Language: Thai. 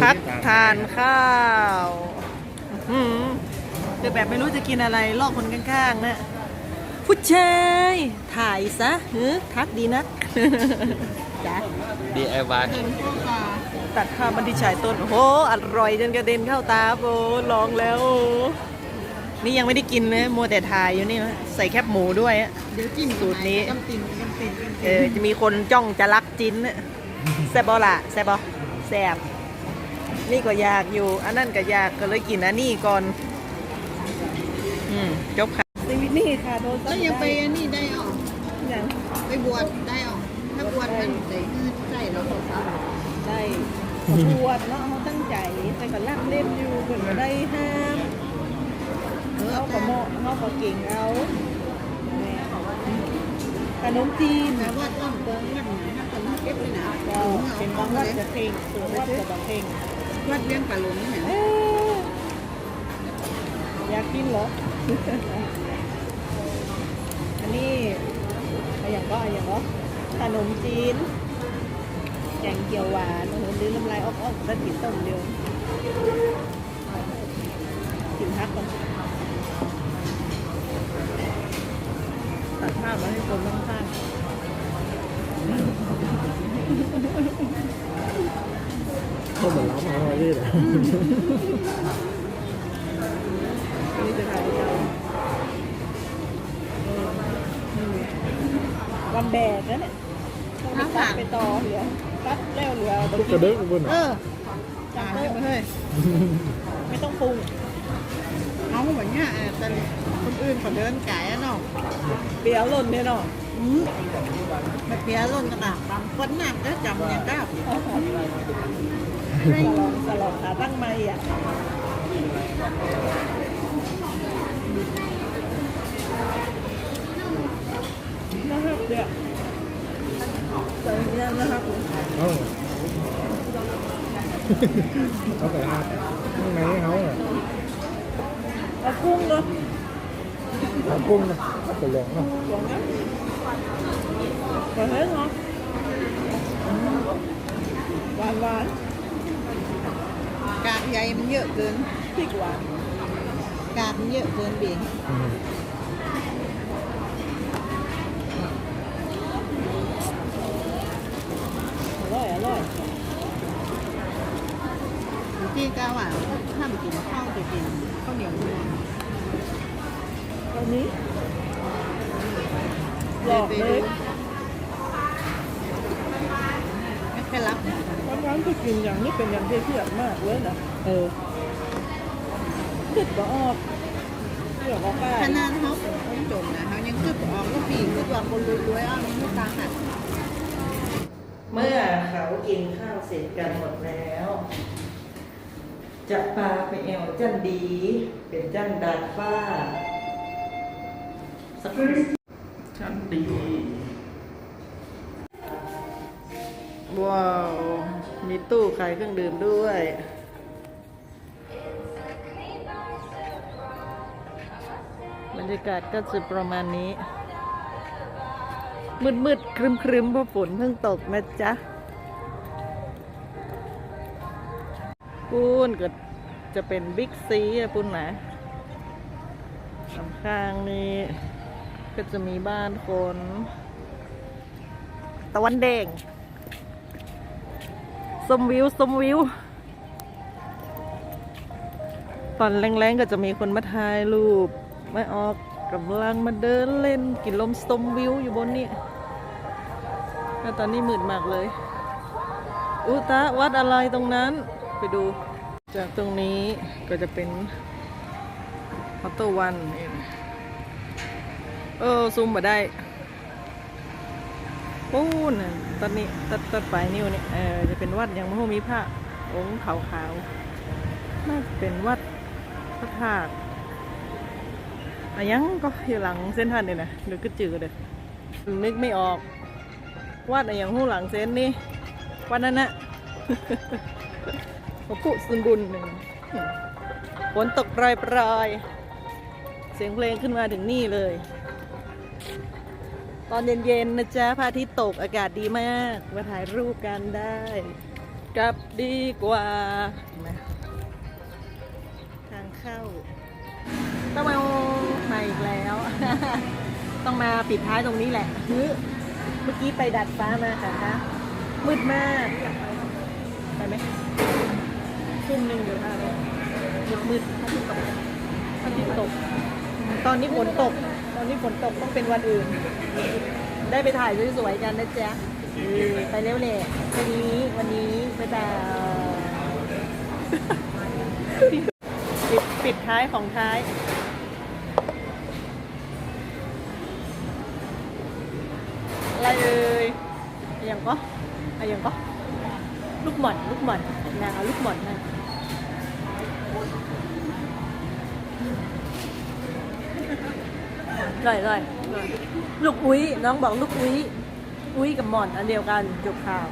พักทานข้าวอื้อหือคือแบบไม่รู้จะกินอะไรลอกคนข้างๆนะผู้ชายถ่ายซะเฮ้ทักดีนะจ้ะ DIY ตัดข้าวมันที่ชายต้น โอ้โห อร่อยจนกระเด็นเข้าตาโบลองแล้ว นี่ยังไม่ได้กินเลยมัวแต่ถ่ายอยู่นี่ใส่แคบหมูด้วยอะเดี๋ยวจิ้มสูตรนี้กำตินกำตินกำตินเออจะมีคนจ้องจะรักจิ้นน่ะแซ่บบอล่ะแซ่บบอแซ่บ นี่ก็อยากอยู่ อันนั้นก็อยากก็เลยกินอันนี้ก่อน อืมจบค่ะซีวิตนี่ค่ะโดนแล้วยังไปอันนี้ได้ออกยังไปบวชได้ออกถ้าบวชมันใจฮืดใจเราเขาสาวได้บวชเนาะเขาตั้งใจแต่ก็รักเล่นอยู่เพิ่นก็ได้ห้ามเออเขาเอาก็เหมาะเขาก็เก่งเอาแม่ขนมจีนแต่ว่าต้องเติมวัดไหนถ้าต้องเก็บเลยนะก็เป็นบางวัดจะเพ่งส่วนวัดจะบางเพ่ง วัดเลี้ยงปลาลงนี่ยเอ๊ะอยากกินเหรอ อันนี้อะไรอย่างก็อะไรอย่างก็ขนมจีน แกงเขียวหวานโอ้โหดื้อน้ำลายออกๆแล้วกินต้มเดียวกินพักก่อนตัดภาพมาให้คนข้าง เขาเหมือนเรามาอะไรเลยนี่จะถ่ายยาววันแบกนะเนี่ยต้องไปตัดไปต่อเหลือตัดแล้วเหลือก็กระเด้งบนเออจ่ายให้มาเฮ้ยไม่ต้องปรุงเอาแบบเนี้ยเออแต่คนอื่นเขาเดินไก่อะเนาะเปรี้ยวหล่นเนี่ยเนาะอืมแบบเปียร่นกระดาษบางคนน่ะก็จำเนี่ยก็สลองสลองขาตั้งไม่อะนะครับเดี๋ยวใส่เนี่ยนะครับเอาเขาใส่ห้าข้างในเขาอะเอากุ้งเนาะทำกุ้งนะตัวหลงเนาะหวงนะหวานเนาะหวานหวานกากใยมันเยอะเกินพริกหวานกากมันเยอะเกินเบี่ยงอืมอร่อยอร่อยที่ก้าวอะ ถ้ามันกินข้าวจะกินข้าวเหนียวนัวตอนนี้หลอกเลย ไม่เคยรับ วันนั้นที่ กินอย่างนี้เป็นอย่างที่เพื่อนมากเลยนะเออคิดก็ออกเพื่อก็กล้าขนาดเขาเป็นคนจนนะเขายังคืบออกก็ปีกคือว่าคนรวยๆอะมันไม่ต่างกันเมื่อเขากินข้าวเสร็จกันหมดแล้ว จะปลาไปแอวจันดี เป็นจันดาดฟ้าสักครู่จันดี ว้าว มีตู้ขายเครื่องดื่มด้วย บรรยากาศก็จะประมาณนี้ มืดๆ ครึมครึมๆเพราะฝนเพิ่งตกนะจ๊ะปุ้นก็จะเป็นบิ๊กซีอะปุ้นนะข้างนี้ ก็จะมีบ้านคน ตะวันแดง สมวิวสมวิว ตอนแรงๆก็จะมีคนมาถ่ายรูปไมาออกกำลังมาเดินเล่นกินลมสมวิวอยู่บนนี้แล้วตอนนี้มืดมากเลยอุตะวัดอะไรตรงนั้นไปดู จากตรงนี้ก็จะเป็นมอเตวันเองเออซูมมาได้ ปูนน่ตอนนี้ตัดตัดปลายนิ้วเนี่ยเออจะเป็นวัดยังไม่มีพระองค์ขาวๆน่าจะเป็นวัดพระธาตุอะยังก็อยู่หลังเส้นท่างเนี่ยนะเดี๋ยวก็จืดเลยนึกไม่ออกวัดอะยังหูหลังเส้นนี่วัดนั้นนะพระพุสุนบุญหนึ่งฝนตกปรอยปรอยๆเสียงเพลงขึ้นมาถึงนี่เลย อนเย็นๆนะจ๊ะพระอาทิตย์ตกอากาศดีมาก มาถ่ายรูปกันได้กลับดีกว่า ทางเข้า ต้องมามาอีกแล้ว ต้องมาปิดท้ายตรงนี้แหละฮึเมื่อกี้ไปดัดฟ้ามาค่ะคะมืดมากไปไหมทุ่มหนึ่งอยู่ค่ะมืดมืดพระอาทิตย์ตกพระอาทิตย์ตก ตอนนี้ฝนตก ตอนนี้ฝนตกต้องเป็นวันอื่น ได้ไปถ่ายสวยๆกันนะจ๊ะไปเร็วเลยวันนี้วันนี้บ๊ายบายปิดปิดท้ายของท้ายอะไรเอ่ยอย่างก็อะไรอย่างก็ลูกหม่อนลูกหม่อนนางเอาลูกหม่อนมา ร่อยร่อยลูกอุ้ยน้องบอกลูกอุ้ย อุ้ยกับหม่อนอันเดียวกันจบข่าว